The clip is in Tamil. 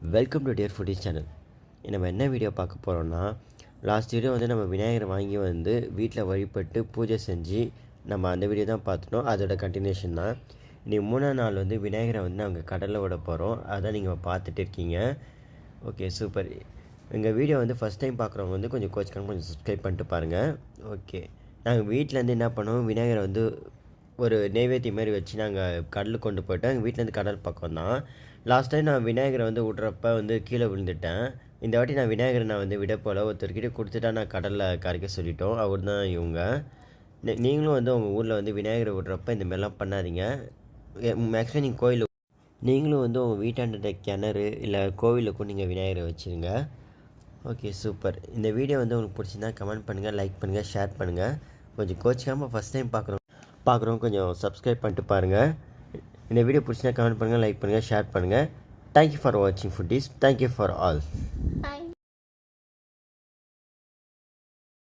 Welcome to dear foodie channel நம்ம என்ன வீடியோ பார்க்க போகிறோம்னா லாஸ்ட் வீடியோ வந்து நம்ம விநாயகரை வாங்கி வந்து வீட்டில் வழிபட்டு பூஜை செஞ்சு நம்ம அந்த வீடியோ தான் பார்த்துட்டோம். அதோட கண்டினியூஷன் தான். இன்றைக்கி மூணாம் நாள் வந்து விநாயகரை வந்து நாங்கள் கடலில் விட போகிறோம் அதான் நீங்கள் பார்த்துட்டு இருக்கீங்க. ஓகே சூப்பர் எங்கள் வீடியோ வந்து ஃபஸ்ட் டைம் பார்க்குறவங்க வந்து கொஞ்சம் கோச்சிக்காம கொஞ்சம் சப்ஸ்கிரைப் பண்ணிட்டு பாருங்கள் ஓகே நாங்கள் வீட்டிலேருந்து என்ன பண்ணுவோம்? விநாயகரை வந்து ஒரு நெய்வேத்தியம் மாதிரி வச்சு நாங்கள் கடலுக்கு கொண்டு போயிட்டோம். எங்கள் வீட்டிலேருந்து கடல் பக்கம் தான் லாஸ்ட் டைம் நான் விநாயகரை வந்து விட்றப்ப வந்து கீழே விழுந்துட்டேன். இந்த வாட்டி நான் விநாயகரை நான் வந்து விட போல். ஒருத்தர்கிட்ட கொடுத்துட்டா நான் கடலில் கரைக்க சொல்லிட்டோம். அவர் தான் இவங்க நீங்களும் வந்து உங்கள் ஊரில் வந்து விநாயகரை விட்றப்ப இந்த மாதிரிலாம் பண்ணாதீங்க. மேக்ஸிமம் நீங்கள் கோயில் நீங்களும் வந்து உங்கள் வீட்டாண்ட கிணறு இல்லை கோவிலுக்கும் நீங்கள் விநாயகரை வச்சுருங்க. ஓகே சூப்பர் இந்த வீடியோ வந்து உங்களுக்கு பிடிச்சிருந்தா கமெண்ட் பண்ணுங்கள் லைக் பண்ணுங்கள் ஷேர் பண்ணுங்கள் கொஞ்சம் கோச்சிக்காமல் ஃபஸ்ட் டைம் பார்க்குறோம் பார்க்குறோம் கொஞ்சம் சப்ஸ்கிரைப் பண்ணிட்டு பாருங்கள் இந்த வீடியோ பிடிச்சினா கமெண்ட் பண்ணுங்கள் லைக் பண்ணுங்கள் ஷேர் பண்ணுங்கள் தேங்க்யூ ஃபார் வாட்சிங் foodies thank you for all